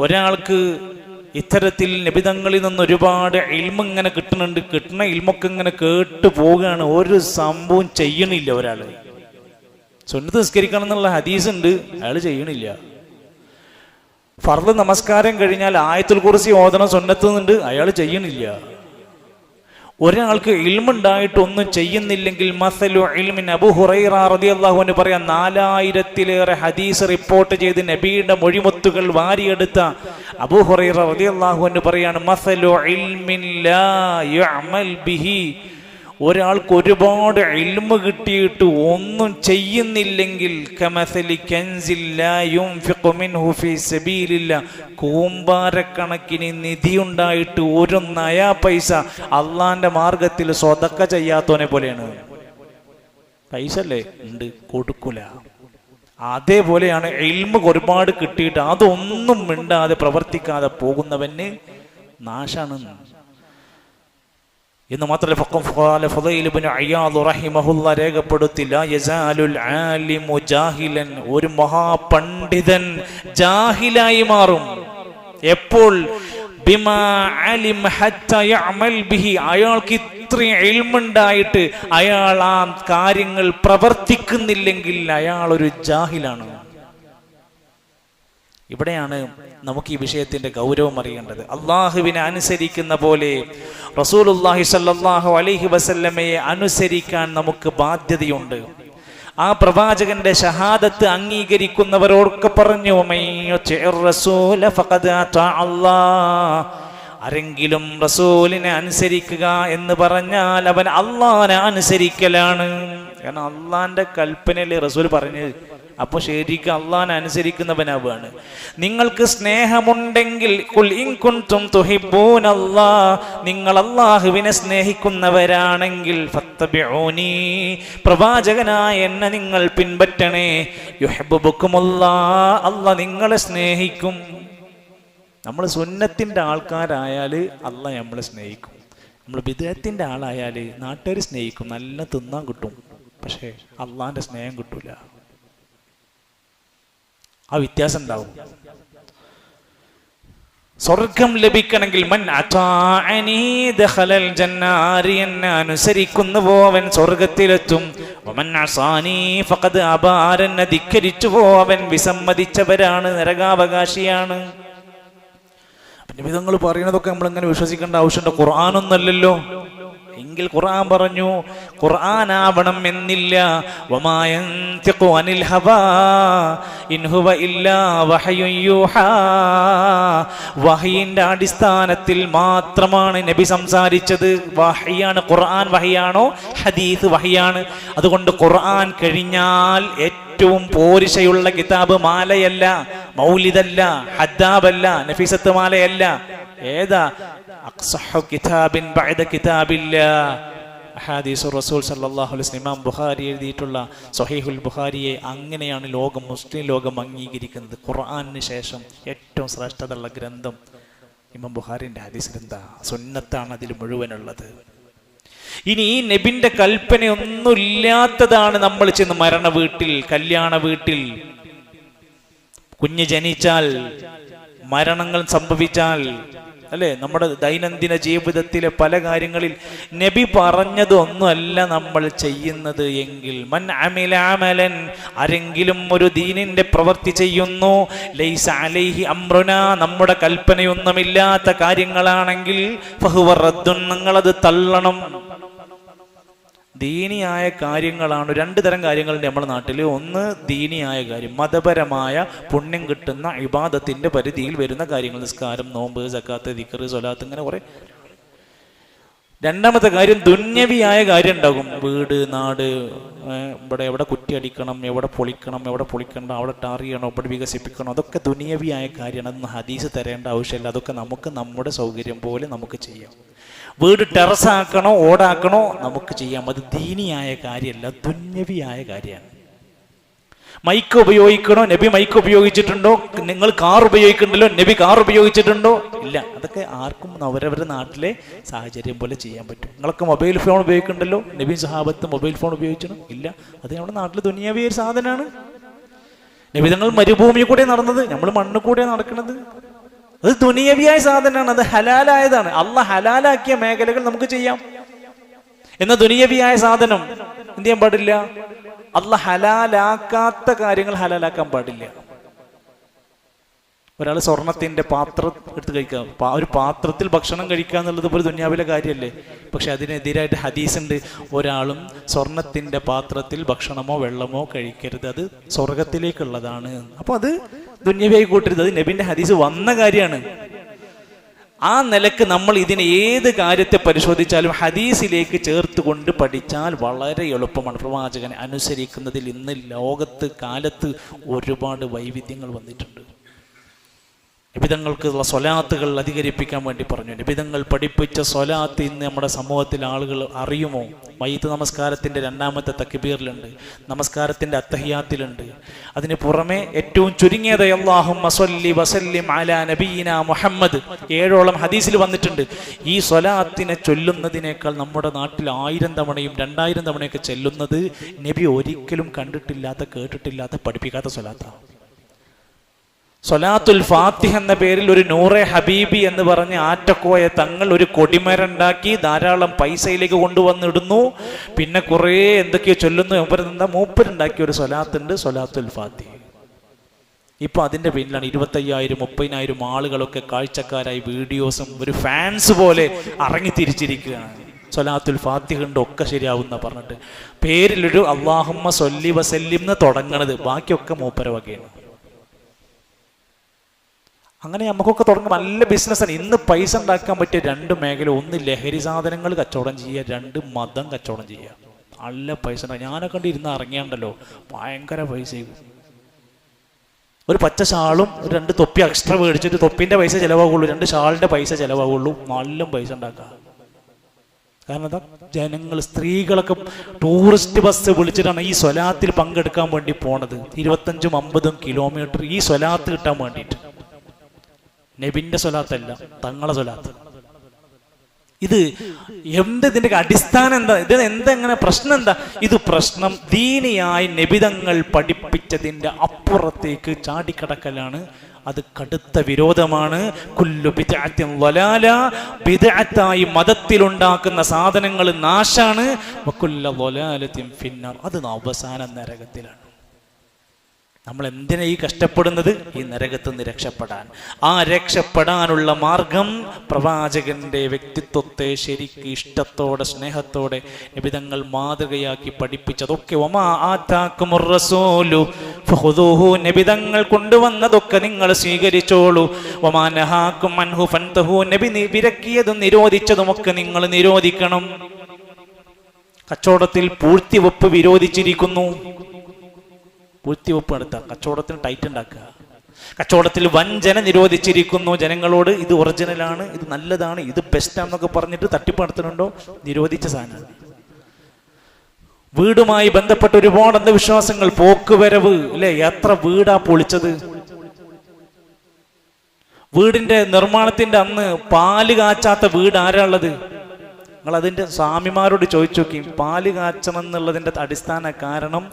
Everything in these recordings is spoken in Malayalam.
ഒരാൾക്ക് ഇത്തരത്തിൽ നിബിതങ്ങളിൽ നിന്ന് ഒരുപാട് ഇൽമ ഇങ്ങനെ കിട്ടുന്നുണ്ട് കിട്ടുന്ന ഇൽമൊക്കെ ഇങ്ങനെ കേട്ട് പോവുകയാണ്. ഒരു സംഭവം ചെയ്യണില്ല ഒരാൾ സുന്നത്ത് നിസ്കരിക്കണം എന്നുള്ള ഹദീസ് ഉണ്ട് അയാൾ ചെയ്യണില്ല. ഫർദ് നമസ്കാരം കഴിഞ്ഞാൽ ആയത്തുൽ കുറിച്ച് ഓതണം സുന്നത്തുന്നുണ്ട് അയാൾ ചെയ്യണില്ല. ഒരാൾക്ക് ഇൽമുണ്ടായിട്ട് ഒന്നും ചെയ്യുന്നില്ലെങ്കിൽ മസലു ഇൽമിൻ അബു ഹുറൈറ റളിയല്ലാഹുവിന് പറയാം നാലായിരത്തിലേറെ ഹദീസ് റിപ്പോർട്ട് ചെയ്ത് നബിയുടെ മൊഴിമുത്തുകൾ വാരിയെടുത്ത അബു ഹുറൈറ റളിയല്ലാഹുവിന് പറയാണ് മസലു ഇൽമിൻ ലാ യുഅമൽ ബിഹി ഒരാൾക്ക് ഒരുപാട് ഇൽമ കിട്ടിയിട്ട് ഒന്നും ചെയ്യുന്നില്ലെങ്കിൽ കമസലി കൻസിൽ ലാ യുൻഫിഖു മിൻഹു ഫീ സബീലില്ല. കൂമ്പാരക്കണക്കിന് നിധിയുണ്ടായിട്ട് ഒരു നയാ പൈസ അള്ളാന്റെ മാർഗത്തിൽ സ്വതക്ക ചെയ്യാത്തവനെ പോലെയാണ്. പൈസ അല്ലേ ഉണ്ട്. കൊടുക്കൂല. അതേപോലെയാണ് എൽമ ഒരുപാട് കിട്ടിയിട്ട് അതൊന്നും മിണ്ടാതെ പ്രവർത്തിക്കാതെ പോകുന്നവന് നാശാണ്. എന്ന് മാത്രമല്ല ഫഖം ഇബ്നു അയ്യാദ് റഹിമഹുല്ല രേഖപ്പെടുത്തില്ല. യസാലുൽ ആലിമു ജാഹിലൻ ഒരു മഹാപണ്ഡിതൻ ജാഹിലായി മാറും. എപ്പോൾ? ബിമാ അലിം ഹത്ത യഅമൽ ബിഹി. അയാൾക്ക് ഇത്രയും എൽമുണ്ടായിട്ട് അയാൾ ആ കാര്യങ്ങൾ പ്രവർത്തിക്കുന്നില്ലെങ്കിൽ അയാൾ ഒരു ജാഹിലാണ്. ഇവിടെയാണ് നമുക്ക് ഈ വിഷയത്തിന്റെ ഗൗരവം അറിയേണ്ടത്. അള്ളാഹുവിനെ അനുസരിക്കുന്ന പോലെ റസൂലുല്ലാഹി സല്ലല്ലാഹു അലൈഹി വസല്ലമയെ അനുസരിക്കാൻ നമുക്ക് ബാധ്യതയുണ്ട്. ആ പ്രവാചകന്റെ ഷഹാദത്ത് അംഗീകരിക്കുന്നവരോടൊക്കെ പറഞ്ഞു. ആരെങ്കിലും റസൂലിനെ അനുസരിക്കുക എന്ന് പറഞ്ഞാൽ അവൻ അള്ളാനെ അനുസരിക്കലാണ്. കാരണം അള്ളാന്റെ കൽപ്പനയിൽ റസൂൽ പറഞ്ഞത് അപ്പൊ ശരിക്കും അള്ളാൻ അനുസരിക്കുന്നവനാവാണ്. നിങ്ങൾക്ക് സ്നേഹമുണ്ടെങ്കിൽ നിങ്ങൾ അള്ളാഹുവിനെ സ്നേഹിക്കുന്നവരാണെങ്കിൽ പ്രവാചകനായ എന്നെ നിങ്ങൾ പിൻപറ്റണേ. യുഹബുക്കുമല്ലാ അല്ല നിങ്ങളെ സ്നേഹിക്കും. നമ്മൾ സുന്നത്തിന്റെ ആൾക്കാരായാൽ അല്ല നമ്മളെ സ്നേഹിക്കും. നമ്മൾ വിദേഹത്തിന്റെ ആളായാൽ നാട്ടുകാർ സ്നേഹിക്കും. നല്ല തിന്നാൻ കിട്ടും. പക്ഷേ അള്ളാന്റെ സ്നേഹം കിട്ടൂല. ആ വ്യത്യാസം ഉണ്ടാവും. സ്വർഗം ലഭിക്കണമെങ്കിൽ മൻ അനുസരിക്കുന്നു പോവൻ സ്വർഗത്തിലെത്തും. ആരെന്നെ ധിക്കരിച്ചുവോ അവൻ വിസമ്മതിച്ചവരാണ് നരകാവകാശിയാണ്. പിന്നെ വിധങ്ങൾ പറയുന്നതൊക്കെ നമ്മൾ ഇങ്ങനെ വിശ്വസിക്കേണ്ട ആവശ്യമുണ്ട്? ഖുർആാനൊന്നല്ലല്ലോ എങ്കിൽ ഖുർആൻ പറഞ്ഞു ഖുർആൻ ആവണം എന്നില്ല അനിൽ ഹവാ. ഇൻ ഹുവ ഇല്ലാ വഹയുൻ യൂഹാ. വഹയിന്റെ അടിസ്ഥാനത്തിൽ മാത്രമാണ് നബി സംസാരിച്ചത്. വഹയാണ് ഖുർആൻ വഹയാണോ? ഹദീസ് വഹയാണ്. അതുകൊണ്ട് ഖുർആൻ കഴിഞ്ഞാൽ ഏറ്റവും പോരിശയുള്ള കിതാബ് മാലയല്ല മൗലിദല്ല ഹദ്ദാബല്ല നഫീസത്ത് മാലയല്ല. ഏതാ? അഹാദീസു റസൂൽ സല്ലല്ലാഹു അലൈഹി ഇമാം ബുഖാരി എഴുതിയിട്ടുള്ള സ്വഹീഹുൽ ബുഖാരിയെ അങ്ങനെയാണ് ലോകം മുസ്ലിം ലോകം അംഗീകരിക്കുന്നത്. ഖുർആനിന് ശേഷം ഏറ്റവും ശ്രേഷ്ഠതയുള്ള ഗ്രന്ഥം ഇമാം ബുഖാരിന്റെ ഹദീസ് ഗ്രന്ഥ സുന്നത്താണ് അതിൽ മുഴുവനുള്ളത്. ഇനി ഈ നബിന്റെ കൽപ്പനയൊന്നും ഇല്ലാത്തതാണ് നമ്മൾ ചെന്ന് മരണ വീട്ടിൽ കല്യാണ വീട്ടിൽ. കുഞ്ഞ് ജനിച്ചാൽ മരണങ്ങൾ സംഭവിച്ചാൽ അല്ലെ? നമ്മുടെ ദൈനംദിന ജീവിതത്തിലെ പല കാര്യങ്ങളിൽ നബി പറഞ്ഞതൊന്നുമല്ല നമ്മൾ ചെയ്യുന്നത് എങ്കിൽ മൻ അമിലാമലൻ ആരെങ്കിലും ഒരു ദീനിന്റെ പ്രവൃത്തി ചെയ്യുന്നു ലൈസ അലൈഹി അമ്രുന നമ്മുടെ കൽപ്പനയൊന്നുമില്ലാത്ത കാര്യങ്ങളാണെങ്കിൽ ഫഹുവ റദ്ദുൻ നിങ്ങളത് തള്ളണം. ദീനിയായ കാര്യങ്ങളാണ് രണ്ട് തരം കാര്യങ്ങളുണ്ട് നമ്മുടെ നാട്ടിൽ. ഒന്ന് ദീനിയായ കാര്യം മതപരമായ പുണ്യം കിട്ടുന്ന ഇബാദത്തിന്റെ പരിധിയിൽ വരുന്ന കാര്യങ്ങൾ നിസ്കാരം നോമ്പ് സക്കാത്ത് ദിക്കർ സ്വലാത്ത് ഇങ്ങനെ കുറേ. രണ്ടാമത്തെ കാര്യം ദുന്യവിയായ കാര്യം ഉണ്ടാകും. വീട് നാട് ഇവിടെ എവിടെ കുറ്റി അടിക്കണം എവിടെ പൊളിക്കണം എവിടെ പൊളിക്കണം അവിടെ ടാറിയണം ഇവിടെ വികസിപ്പിക്കണം അതൊക്കെ ദുനിയവിയായ കാര്യമാണ്. അതൊന്നും ഹദീസ് തരേണ്ട ആവശ്യമില്ല. അതൊക്കെ നമുക്ക് നമ്മുടെ സൗകര്യം പോലെ നമുക്ക് ചെയ്യാം. വീട് ടെറസാക്കണോ ഓടാക്കണോ നമുക്ക് ചെയ്യാം. അത് ദീനിയായ കാര്യമല്ല ദുന്യവിയായ കാര്യമാണ്. മൈക്ക് ഉപയോഗിക്കണോ? നബി മൈക്ക് ഉപയോഗിച്ചിട്ടുണ്ടോ? നിങ്ങൾ കാർ ഉപയോഗിക്കണ്ടല്ലോ? നബി കാർ ഉപയോഗിച്ചിട്ടുണ്ടോ? ഇല്ല. അതൊക്കെ ആർക്കും അവരവരുടെ നാട്ടിലെ സാഹചര്യം പോലെ ചെയ്യാൻ പറ്റും. നിങ്ങളൊക്കെ മൊബൈൽ ഫോൺ ഉപയോഗിക്കണ്ടല്ലോ? നബി സഹാബത്ത് മൊബൈൽ ഫോൺ ഉപയോഗിച്ചണോ ഇല്ല. അത് നമ്മുടെ നാട്ടിൽ ദുനിയാവിയ ഒരു സാധനമാണ്. നബി നിങ്ങൾ മരുഭൂമി കൂടെ നടന്നത്. നമ്മൾ മണ്ണ് കൂടെ നടക്കുന്നത് അത് ദുനിയവിയായ സാധനമാണ് അത് ഹലാലായതാണ്. അല്ല ഹലാലാക്കിയ മേഖലകൾ നമുക്ക് ചെയ്യാം. എന്ന ദുനിയവിയായ സാധനം എന്ത് ചെയ്യാൻ പാടില്ല? അല്ല ഹലാലാക്കാത്ത കാര്യങ്ങൾ ഹലാലാക്കാൻ പാടില്ല. ഒരാൾ സ്വർണത്തിന്റെ പാത്രം എടുത്ത് കഴിക്കുക. ഒരു പാത്രത്തിൽ ഭക്ഷണം കഴിക്കുക എന്നുള്ളത് ഒരു ദുന്യാവിലെ കാര്യമല്ലേ? പക്ഷെ അതിനെതിരായിട്ട് ഹദീസ് ഉണ്ട് ഒരാളും സ്വർണത്തിന്റെ പാത്രത്തിൽ ഭക്ഷണമോ വെള്ളമോ കഴിക്കരുത്. അത് സ്വർഗത്തിലേക്കുള്ളതാണ്. അപ്പൊ അത് ദുന്യവിയായി കൂട്ടരുത്. അത് നബിന്റെ ഹദീസ് വന്ന കാര്യമാണ്. ആ നിലയ്ക്ക് നമ്മൾ ഇതിനെ ഏത് കാര്യത്തെ പരിശോധിച്ചാലും ഹദീസിലേക്ക് ചേർത്ത് കൊണ്ട് പഠിച്ചാൽ വളരെ എളുപ്പമാണ്. പ്രവാചകനെ അനുസരിക്കുന്നതിൽ ഇന്ന് ലോകത്ത് കാലത്ത് ഒരുപാട് വൈവിധ്യങ്ങൾ വന്നിട്ടുണ്ട്. നിബിതങ്ങൾക്കുള്ള സ്വലാത്തുകൾ അധികരിപ്പിക്കാൻ വേണ്ടി പറഞ്ഞു. നിബിതങ്ങൾ പഠിപ്പിച്ച സ്വലാത്ത് ഇന്ന് നമ്മുടെ സമൂഹത്തിൽ ആളുകൾ അറിയുമോ? മയ്യത്ത് നമസ്കാരത്തിന്റെ രണ്ടാമത്തെ തക്കിബീറിലുണ്ട് നമസ്കാരത്തിന്റെ അത്തഹിയാത്തിലുണ്ട്. അതിന് പുറമെ ഏറ്റവും ചുരുങ്ങിയത് അള്ളാഹും വസല്ലി വസല്ലിം നബീന മുഹമ്മദ് ഏഴോളം ഹദീസിൽ വന്നിട്ടുണ്ട്. ഈ സ്വലാത്തിനെ ചൊല്ലുന്നതിനേക്കാൾ നമ്മുടെ നാട്ടിൽ ആയിരം തവണയും രണ്ടായിരം തവണയൊക്കെ ചെല്ലുന്നത് നബി ഒരിക്കലും കണ്ടിട്ടില്ലാത്ത കേട്ടിട്ടില്ലാത്ത പഠിപ്പിക്കാത്ത സ്വലാത്താണ് സൊലാത്തുൽ ഫാത്തിഹ് എന്ന പേരിൽ ഒരു നൂറെ ഹബീബി എന്ന് പറഞ്ഞ് ആറ്റക്കോയ തങ്ങൾ ഒരു കൊടിമരുണ്ടാക്കി ധാരാളം പൈസയിലേക്ക് കൊണ്ടുവന്നിടുന്നു. പിന്നെ കുറേ എന്തൊക്കെയോ ചൊല്ലുന്നു. മൂപ്പരെന്താ മൂപ്പരുണ്ടാക്കിയ ഒരു സൊലാത്തുണ്ട് സൊലാത്തുൽ ഫാത്തിഹ്. ഇപ്പൊ അതിന്റെ പിന്നിലാണ് ഇരുപത്തയ്യായിരം മുപ്പതിനായിരം ആളുകളൊക്കെ കാഴ്ചക്കാരായി വീഡിയോസും ഒരു ഫാൻസ് പോലെ അറങ്ങി തിരിച്ചിരിക്കുകയാണ്. സൊലാത്തുൽ ഫാത്തിഹുണ്ട് ഒക്കെ ശരിയാവുന്ന പറഞ്ഞിട്ട്. പേരിലൊരു അള്ളാഹുമ്മ സൊല്ലി വസല്ലിം എന്ന് തുടങ്ങണത്. ബാക്കിയൊക്കെ മൂപ്പര വകയാണ്. അങ്ങനെ നമുക്കൊക്കെ തുടങ്ങും നല്ല ബിസിനസ്സാണ് ഇന്ന് പൈസ ഉണ്ടാക്കാൻ പറ്റിയ രണ്ട് മേഖല ഒന്ന് ലഹരി സാധനങ്ങൾ കച്ചവടം ചെയ്യുക രണ്ട് മതം കച്ചവടം ചെയ്യുക. നല്ല പൈസ ഞാനൊക്കെ ഇരുന്ന് ഇറങ്ങിയാണ്ടല്ലോ. ഭയങ്കര പൈസ. ഒരു പച്ച ഷാളും ഒരു രണ്ട് തൊപ്പി എക്സ്ട്രാ മേടിച്ചിട്ട് തൊപ്പിന്റെ പൈസ ചിലവാകുള്ളൂ. രണ്ട് ഷാളിന്റെ പൈസ ചിലവാകുള്ളൂ. നല്ല പൈസ ഉണ്ടാക്കുക. കാരണം എന്താ? ജനങ്ങൾ സ്ത്രീകളൊക്കെ ടൂറിസ്റ്റ് ബസ് വിളിച്ചിട്ടാണ് ഈ സ്വലാത്തിൽ പങ്കെടുക്കാൻ വേണ്ടി പോണത്. ഇരുപത്തഞ്ചും അമ്പതും കിലോമീറ്റർ ഈ സ്വലാത്ത് കിട്ടാൻ വേണ്ടിയിട്ട്. നബിന്റെ സ്വലാത്തല്ല തങ്ങളെ സ്വലാത്ത്. ഇത് എന്ത് ഇതിന്റെ അടിസ്ഥാനം എന്താ? ഇത് എന്തെങ്ങനെ പ്രശ്നം എന്താ? ഇത് പ്രശ്നം ദീനിയായി നിബിതങ്ങൾ പഠിപ്പിച്ചതിന്റെ അപ്പുറത്തേക്ക് ചാടിക്കടക്കലാണ്. അത് കടുത്ത വിരോധമാണ്. കുല്ലു വലാല ബിദ്അത്തായി മതത്തിലുണ്ടാക്കുന്ന സാധനങ്ങൾ നാശാണ്. വലാലത്തിൻ ഫിന്നാർ. അത് അവസാന നരകത്തിലാണ്. നമ്മൾ എന്തിനാ ഈ കഷ്ടപ്പെടുന്നത്? ഈ നരകത്ത് നിന്ന് രക്ഷപ്പെടാൻ. ആ രക്ഷപ്പെടാനുള്ള മാർഗം പ്രവാചകന്റെ വ്യക്തിത്വത്തെ ശരിക്ക് ഇഷ്ടത്തോടെ സ്നേഹത്തോടെ നിബിതങ്ങൾ മാതൃകയാക്കി പഠിപ്പിച്ചതൊക്കെ ഒമാ കൊണ്ടുവന്നതൊക്കെ നിങ്ങൾ സ്വീകരിച്ചോളൂ. ഒമാ നഹാക്കും അൻഹു ഫൻതഹു നബി വിലക്കിയതും നിരോധിച്ചതുമൊക്കെ നിങ്ങൾ നിരോധിക്കണം. കച്ചവടത്തിൽ പൂഴ്ത്തിവെപ്പ് വിരോധിച്ചിരിക്കുന്നു. പൂഴ്ത്തിവെപ്പ് നടത്തുക കച്ചവടത്തിന് ടൈറ്റ് ഉണ്ടാക്കുക. കച്ചവടത്തിൽ വഞ്ചന നിരോധിച്ചിരിക്കുന്നു. ജനങ്ങളോട് ഇത് ഒറിജിനലാണ് ഇത് നല്ലതാണ് ഇത് ബെസ്റ്റാന്നൊക്കെ പറഞ്ഞിട്ട് തട്ടിപ്പ് നടത്തുന്നുണ്ടോ? നിരോധിച്ച സാധനമാണ്. വീടുമായി ബന്ധപ്പെട്ട ഒരുപാട് അന്ധവിശ്വാസങ്ങൾ പോക്കുവരവ് അല്ലെ എത്ര വീടാ പൊളിച്ചത്? വീടിന്റെ നിർമ്മാണത്തിന്റെ അന്ന് പാൽ കാച്ചാത്ത വീട് ആരാ ഉള്ളത്? നിങ്ങൾ അതിന്റെ സ്വാമിമാരോട് ചോദിച്ചു നോക്കി. പാൽ കാച്ചണം എന്നുള്ളതിന്റെ അടിസ്ഥാന കാരണം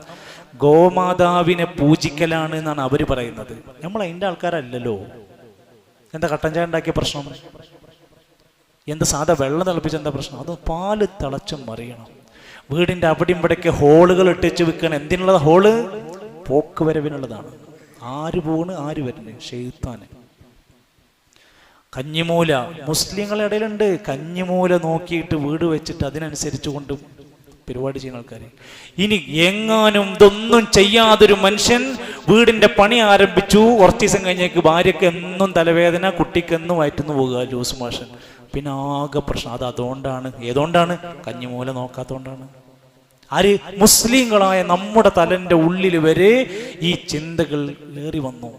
ഗോമാതാവിനെ പൂജിക്കലാണ് എന്നാണ് അവർ പറയുന്നത്. നമ്മൾ അതിന്റെ ആൾക്കാരല്ലല്ലോ. എന്താ കട്ടൻ ചായ ഉണ്ടാക്കിയ പ്രശ്നം? എന്താ സാധാ വെള്ളം തിളപ്പിച്ച എന്താ പ്രശ്നം? അത് പാൽ തിളച്ചും മറിയണം. വീടിന്റെ അവിടെ ഇവിടെയൊക്കെ ഹോളുകൾ ഇട്ടിച്ച് വെക്കണം എന്തിനുള്ളത് ഹോൾ? പോക്ക് വരവിനുള്ളതാണ്. ആര് പോണ് ആര് വരുന്നു ഷെയ്ത്താന് കഞ്ഞിമൂല. മുസ്ലിങ്ങളുടെ ഇടയിലുണ്ട്. കഞ്ഞിമൂല നോക്കിയിട്ട് വീട് വെച്ചിട്ട് അതിനനുസരിച്ച് കൊണ്ട് പരിപാടി ചെയ്യുന്ന ആൾക്കാർ ഇനി എങ്ങാനും ഇതൊന്നും ചെയ്യാതൊരു മനുഷ്യൻ വീടിന്റെ പണി ആരംഭിച്ചു. കുറച്ച് ദിവസം കഴിഞ്ഞേക്ക് ഭാര്യക്ക് എന്നും തലവേദന കുട്ടിക്ക് എന്നും വയറ്റുന്നു പോകുക ലൂസ് മോഷൻ. പിന്നെ ആകെ പ്രശ്നം. അത് അതുകൊണ്ടാണ്. ഏതുകൊണ്ടാണ്? കഞ്ഞിമൂല നോക്കാത്തതുകൊണ്ടാണ് ആര്? മുസ്ലിങ്ങളായ നമ്മുടെ തലന്റെ ഉള്ളിൽ വരെ ഈ ചിന്തകൾ ഏറി വന്നു.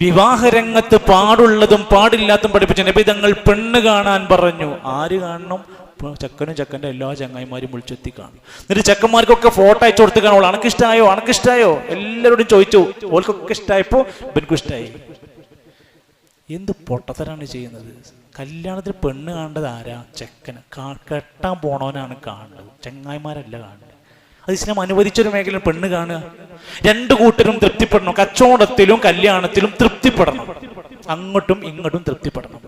വിവാഹരംഗത്ത് പാടുള്ളതും പാടില്ലാത്തതും പഠിപ്പിച്ച. നബിതങ്ങൾ പെണ്ണ് കാണാൻ പറഞ്ഞു. ആര് കാണണം? ഇപ്പൊ ചെക്കനും ചെക്കന്റെ എല്ലാ ചങ്ങായിമാരും വിളിച്ചെത്തി കാണും എന്നിട്ട് ചെക്കന്മാർക്കൊക്കെ ഫോട്ടോ അയച്ചു കൊടുത്ത് കാണുള്ളൂ അണക്കിഷ്ടായോ അണക്കിഷ്ടായോ എല്ലാവരോടും ചോദിച്ചു. ഓൾക്കൊക്കെ ഇഷ്ടമായപ്പോൾ ഇവനക്കും ഇഷ്ടമായി എന്ത് പൊട്ടത്തരാണ് ചെയ്യുന്നത്? കല്യാണത്തിൽ പെണ്ണ് കാണേണ്ടത് ആരാ? ചെക്കന്. കെട്ടാൻ പോണവനാണ് കാണേണ്ടത് ചെങ്ങായിമാരല്ല കാണേണ്ടത് അത് ഇസ്ലാം അനുവദിച്ചൊരു മേഖല പെണ്ണ് കാണുക. രണ്ടു കൂട്ടരും തൃപ്തിപ്പെടണം. കച്ചവടത്തിലും കല്യാണത്തിലും തൃപ്തിപ്പെടണം. അങ്ങോട്ടും ഇങ്ങോട്ടും തൃപ്തിപ്പെടണം.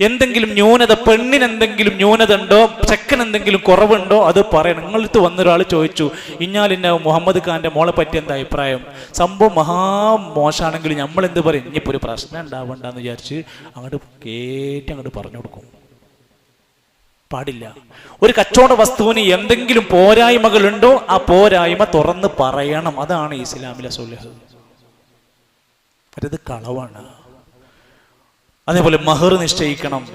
എന്തെങ്കിലും ന്യൂനത പെണ്ണിന് എന്തെങ്കിലും ന്യൂനത ഉണ്ടോ ചെക്കൻ എന്തെങ്കിലും കുറവുണ്ടോ? അത് പറയണം. നിങ്ങളടുത്ത് വന്നൊരാൾ ചോദിച്ചു ഇഞ്ഞാലിന്ന മുഹമ്മദ് ഖാന്റെ മോളെ പറ്റി എന്താ അഭിപ്രായം? സംഭവം മഹാ മോശമാണെങ്കിൽ നമ്മൾ എന്ത് പറയും? ഇനിയിപ്പോൾ ഒരു പ്രശ്നം ഉണ്ടാവണ്ടെന്ന് വിചാരിച്ച് അങ്ങോട്ട് കേറ്റി അങ്ങോട്ട് പറഞ്ഞു കൊടുക്കും. പാടില്ല. ഒരു കച്ചവട വസ്തുവിന് എന്തെങ്കിലും പോരായ്മകളുണ്ടോ? ആ പോരായ്മ തുറന്ന് പറയണം. അതാണ് ഇസ്ലാമിലെ സുലഹ് മറ്റത് കളവാണ്. അതേപോലെ മഹർ നിശ്ചയിക്കണം.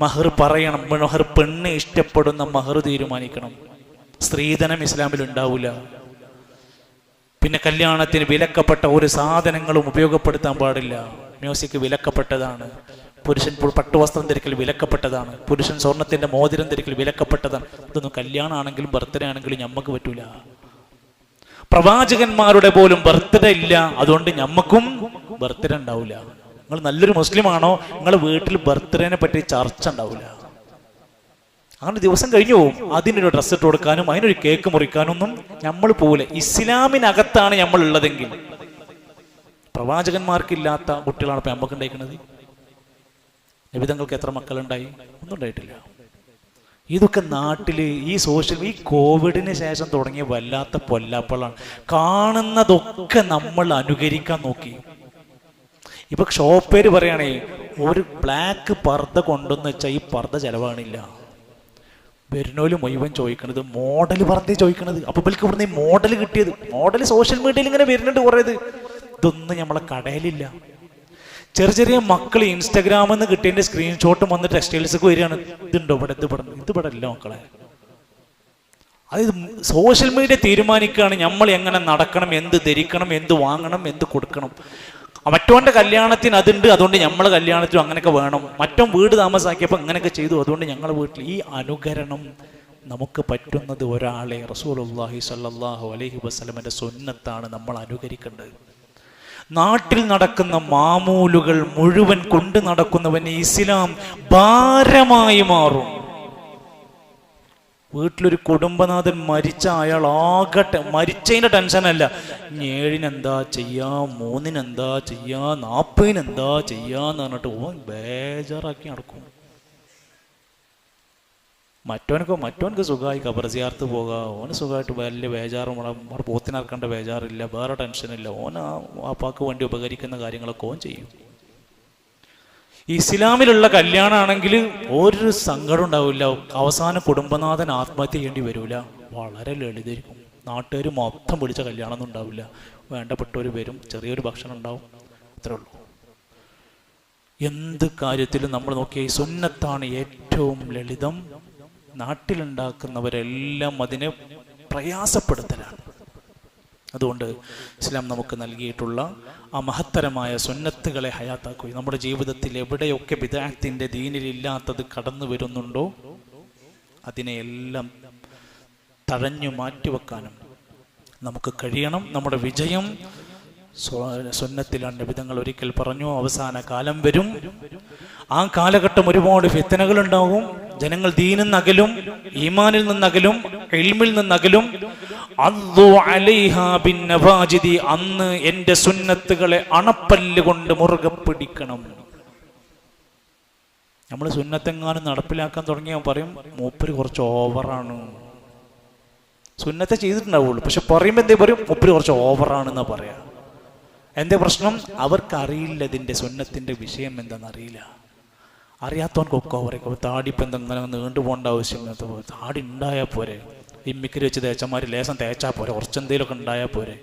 മഹർ പറയണം. മഹർ പെണ്ണ് ഇഷ്ടപ്പെടുന്ന മഹർ തീരുമാനിക്കണം. സ്ത്രീധനം ഇസ്ലാമിൽ ഉണ്ടാവില്ല പിന്നെ കല്യാണത്തിന് വിലക്കപ്പെട്ട ഒരു സാധനങ്ങളും ഉപയോഗപ്പെടുത്താൻ പാടില്ല. മ്യൂസിക് വിലക്കപ്പെട്ടതാണ്. പുരുഷൻ പട്ടുവസ്ത്രം ധരിക്കൽ വിലക്കപ്പെട്ടതാണ്. പുരുഷൻ സ്വർണത്തിന്റെ മോതിരം ധരിക്കൽ വിലക്കപ്പെട്ടതാണ്. ഇതൊന്നും കല്യാണമാണെങ്കിലും ബർത്ത്ഡേ ആണെങ്കിലും ഞമ്മക്ക് പറ്റൂല. പ്രവാചകന്മാരുടെ പോലും ബർത്ത്ഡേ ഇല്ല. അതുകൊണ്ട് ഞമ്മക്കും ബർത്ത്ഡേ ഉണ്ടാവില്ല നിങ്ങൾ നല്ലൊരു മുസ്ലിമാണോ നിങ്ങളുടെ വീട്ടിൽ ബർത്ത്ഡേനെ പറ്റി ചർച്ച ഉണ്ടാവില്ല അങ്ങനെ ദിവസം കഴിഞ്ഞു പോകും. അതിനൊരു ഡ്രസ്സ് ഇട്ട് കൊടുക്കാനും അതിനൊരു കേക്ക് മുറിക്കാനും ഒന്നും നമ്മൾ പോലെ ഇസ്ലാമിനകത്താണ് നമ്മൾ ഉള്ളതെങ്കിൽ. പ്രവാചകന്മാർക്കില്ലാത്ത കുട്ടികളാണ് ഇപ്പൊ നമുക്ക് ഉണ്ടായിരിക്കുന്നത് നിബിതങ്ങൾക്ക് എത്ര മക്കളുണ്ടായി? ഒന്നും ഉണ്ടായിട്ടില്ല. ഇതൊക്കെ നാട്ടിൽ ഈ സോഷ്യൽ ഈ കോവിഡിന് ശേഷം തുടങ്ങിയ വല്ലാത്ത പൊല്ലാപ്പളാണ്. കാണുന്നതൊക്കെ നമ്മൾ അനുകരിക്കാൻ നോക്കി. ഇപ്പൊ ഷോപ്പേര് പറയുകയാണേ ഒരു ബ്ലാക്ക് പർദ്ദ കൊണ്ടെന്ന് വെച്ചാൽ ഈ പർദ്ദ ചെലവാണില്ല. വരുന്നോൽ മുഴുവൻ ചോദിക്കണത് മോഡൽ പർദ്ദ ചോദിക്കണത്. അപ്പൊ ഇവർക്ക് ഇവിടുന്ന് മോഡൽ കിട്ടിയത്. മോഡൽ സോഷ്യൽ മീഡിയയിൽ ഇങ്ങനെ വരുന്നുണ്ട് കുറേത് ഇതൊന്നും നമ്മളെ കടയിലില്ല. ചെറിയ ചെറിയ മക്കൾ ഇൻസ്റ്റാഗ്രാമിൽ നിന്ന് കിട്ടിയതിന്റെ സ്ക്രീൻഷോട്ടും വന്ന് ടെക്സ്റ്റൈൽസൊക്കെ വരികയാണ്. ഇതുണ്ടോ ഇവിടെ? ഇത് ഇവിടെ ഇത് മക്കളെ. അതായത് സോഷ്യൽ മീഡിയ തീരുമാനിക്കുകയാണ് നമ്മൾ എങ്ങനെ നടക്കണം എന്ത് ധരിക്കണം എന്ത് വാങ്ങണം എന്ത് കൊടുക്കണം. മറ്റോന്റെ കല്യാണത്തിന് അതുണ്ട് അതുകൊണ്ട് നമ്മൾ കല്യാണത്തിനും അങ്ങനെയൊക്കെ വേണം. മറ്റോ വീട് താമസാക്കിയപ്പോൾ അങ്ങനെയൊക്കെ ചെയ്തു അതുകൊണ്ട് ഞങ്ങളുടെ വീട്ടിൽ ഈ അനുകരണം നമുക്ക് പറ്റുന്നത് ഒരാളെ റസൂലുള്ളാഹി സല്ലാഹു അലഹി വസല്ലമയുടെ സുന്നത്താണ് നമ്മൾ അനുകരിക്കേണ്ടത്. നാട്ടിൽ നടക്കുന്ന മാമൂലുകൾ മുഴുവൻ കൊണ്ടു നടക്കുന്നവന് ഇസ്ലാം ഭാരമായി മാറും. വീട്ടിലൊരു കുടുംബനാഥൻ മരിച്ച അയാൾ ആകട്ടെ മരിച്ചതിന്റെ ടെൻഷനല്ല ഏഴിനെന്താ ചെയ്യാ മൂന്നിനെന്താ ചെയ്യാ നാൽപ്പതിനെന്താ ചെയ്യാന്ന് പറഞ്ഞിട്ട് ഓൻ ബേജാറാക്കി നടക്കും. മറ്റോനൊക്കെ മറ്റോനൊക്കെ സുഖമായി കബർ സിയാർത്ത് പോകാം. ഓന് സുഖമായിട്ട് വലിയ ബേജാറും അവിടെ പോത്തിനിറക്കേണ്ട ബേജാറില്ല വേറെ ടെൻഷനില്ല ഓൻ ആ വാപ്പാക്ക് വേണ്ടി ഉപകരിക്കുന്ന കാര്യങ്ങളൊക്കെ ഓൻ ചെയ്യും. ഇസ്ലാമിലുള്ള കല്യാണമാണെങ്കിൽ ഒരു സങ്കടം ഉണ്ടാവില്ല. അവസാന കുടുംബനാഥൻ ആത്മഹത്യ ചെയ്യേണ്ടി വരില്ല വളരെ ലളിതരിക്കും നാട്ടുകാർ മൊത്തം പിടിച്ച കല്യാണമൊന്നും ഉണ്ടാവില്ല. വേണ്ടപ്പെട്ടവർ വരും. ചെറിയൊരു ഭക്ഷണം ഉണ്ടാവും. അത്രേ ഉള്ളൂ. എന്ത് കാര്യത്തിലും നമ്മൾ നോക്കിയ ഈ സുന്നത്താണ് ഏറ്റവും ലളിതം. നാട്ടിലുണ്ടാക്കുന്നവരെല്ലാം അതിനെ പ്രയാസപ്പെടുത്തലാണ്. അതുകൊണ്ട് ഇസ്ലാം നമുക്ക് നൽകിയിട്ടുള്ള ആ മഹത്തരമായ സുന്നത്തുകളെ ഹയാത്താക്കുകയും നമ്മുടെ ജീവിതത്തിൽ എവിടെയൊക്കെ വിദാഹത്തിന്റെ ദീനിലില്ലാത്തത് കടന്നു വരുന്നുണ്ടോ അതിനെയെല്ലാം തഴഞ്ഞു മാറ്റിവെക്കാനും നമുക്ക് കഴിയണം. നമ്മുടെ വിജയം സ്വ- വിധങ്ങൾ ഒരിക്കൽ പറഞ്ഞു അവസാന കാലം വരും. ആ കാലഘട്ടം ഒരുപാട് ഫിത്തനകൾ ഉണ്ടാവും ജനങ്ങൾ ദീനിൽ നിന്നകലും ഈമാനിൽ നിന്നകലും എൽമിൽ നിന്നകലും. അന്ന് എന്റെ സുന്നത്തുകളെ അണപ്പല്ല് കൊണ്ട് മുറുകെ പിടിക്കണം. നമ്മൾ സുന്നത്തെങ്ങാനും നടപ്പിലാക്കാൻ തുടങ്ങിയാൽ പറയും മൂപ്പര് കുറച്ച് ഓവറാണ്. സുന്നത്തെ ചെയ്തിട്ടുണ്ടാവുള്ളൂ പക്ഷെ പറയുമ്പോൾ എന്തേ പറയും? മൂപ്പര് കുറച്ച് ഓവറാണെന്നാ പറയാ. എന്തേ പ്രശ്നം? അവർക്കറിയില്ല ഇതിന്റെ സുന്നത്തിന്റെ വിഷയം എന്താണെന്ന് അറിയില്ല അറിയാത്തവൻക്കൊക്കെ താടി ഇപ്പം എന്തെങ്കിലും നീണ്ടു പോകേണ്ട ആവശ്യമില്ലാത്ത പോലെ താടി ഉണ്ടായാൽ പോരെ. ഇമ്മിക്കരി വെച്ച് തേച്ചമാർ ലേശം തേച്ചാൽ പോരെ. കുറച്ചെന്തെങ്കിലുമൊക്കെ ഉണ്ടായാൽ പോരെ.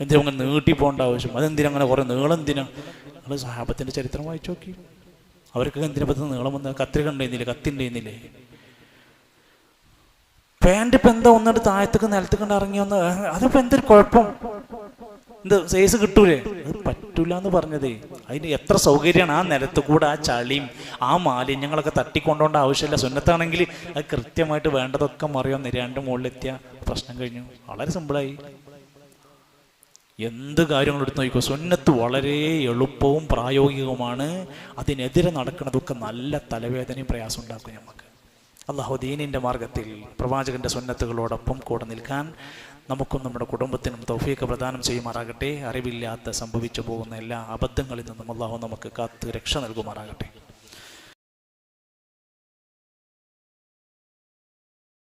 എന്തിനും അങ്ങനെ നീട്ടി പോകേണ്ട ആവശ്യം? അതെന്തിനും അങ്ങനെ കുറേ നീളം എന്തിനാ? നിങ്ങൾ സാഹബത്തിന്റെ ചരിത്രം വായിച്ചു നോക്കി. അവർക്ക് എന്തിനെ പറ്റുന്ന നീളം വന്ന കത്തിരി കണ്ടിരുന്നില്ലേ കത്തി ഉണ്ടായിരുന്നില്ലേ പാന്റ് ഇപ്പം എന്താ ഒന്നിട്ട് താഴത്തേക്ക് നിലത്തേക്ക് ഇറങ്ങി വന്ന്? അതിപ്പോ എന്തൊരു കുഴപ്പം? എന്ത് സേസ് കിട്ടൂലേ? അത് പറ്റൂല എന്ന് പറഞ്ഞതേ. അതിന് എത്ര സൗകര്യമാണ് ആ നിലത്ത് കൂടെ ആ ചളിയും ആ മാലിന്യങ്ങളൊക്കെ തട്ടിക്കൊണ്ടോണ്ട ആവശ്യമില്ല. സുന്നത്താണെങ്കിൽ അത് കൃത്യമായിട്ട് വേണ്ടതൊക്കെ മറിയാൻ നിരാണ്ട് മുകളിലെത്തിയ പ്രശ്നം കഴിഞ്ഞു. വളരെ സിമ്പിളായി. എന്ത് കാര്യങ്ങൾ എടുത്ത് നോക്കിക്കോ. സുന്നത്ത് വളരെ എളുപ്പവും പ്രായോഗികവുമാണ്. അതിനെതിരെ നടക്കുന്നതൊക്കെ നല്ല തലവേദനയും പ്രയാസം ഉണ്ടാക്കും നമുക്ക് അള്ളാഹു ദീനിന്റെ മാർഗത്തിൽ പ്രവാചകന്റെ സുന്നത്തുകളോടൊപ്പം കൂടെ നിൽക്കാൻ നമുക്കും നമ്മുടെ കുടുംബത്തിനും തൗഫീക്ക് പ്രദാനം ചെയ്യുമാറാകട്ടെ. അറിവില്ലാത്ത സംഭവിച്ചു പോകുന്ന എല്ലാ അബദ്ധങ്ങളിൽ നിന്നും അള്ളാഹു നമുക്ക് കാത്ത് രക്ഷ നൽകുമാറാകട്ടെ.